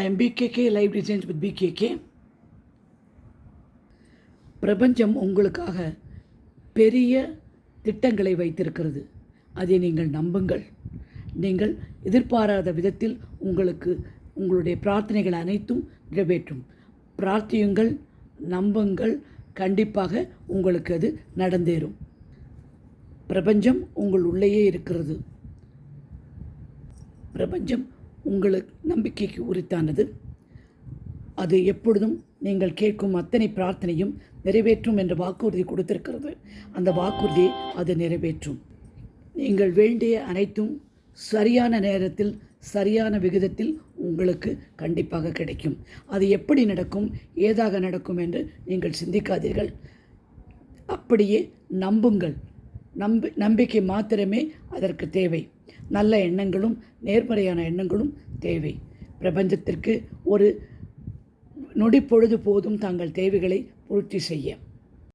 I M PKK live designs with PKK பிரபஞ்சம் உங்களுக்காக பெரிய திட்டங்களை வைத்திருக்கிறது. அதை நீங்கள் நம்புங்கள். நீங்கள் எதிர்பாராத விதத்தில் உங்களுக்கு உங்களுடைய பிரார்த்தனைகள் அனைத்தும் நிறைவேற்றும். பிரார்த்தியுங்கள் நம்புங்கள் கண்டிப்பாக உங்களுக்கு அது நடந்தேறும். பிரபஞ்சம் உங்கள் உள்ளேயே இருக்கிறது. பிரபஞ்சம் உங்களுக்கு நம்பிக்கைக்கு உரித்தானது. அது எப்பொழுதும் நீங்கள் கேட்கும் அத்தனை பிரார்த்தனையும் நிறைவேற்றும் என்ற வாக்குறுதி கொடுத்திருக்கிறது. அந்த வாக்குறுதியை அது நிறைவேற்றும். நீங்கள் வேண்டிய அனைத்தும் சரியான நேரத்தில் சரியான விகிதத்தில் உங்களுக்கு கண்டிப்பாக கிடைக்கும். அது எப்படி நடக்கும் ஏதாக நடக்கும் என்று நீங்கள் சிந்திக்காதீர்கள். அப்படியே நம்புங்கள். நம்பி நம்பிக்கை மாத்திரமே அதற்கு தேவை. நல்ல எண்ணங்களும் நேர்மறையான எண்ணங்களும் தேவை. பிரபஞ்சத்திற்கு ஒரு நொடி பொழுது போதும் தங்கள் தேவைகளை பூர்த்தி செய்ய.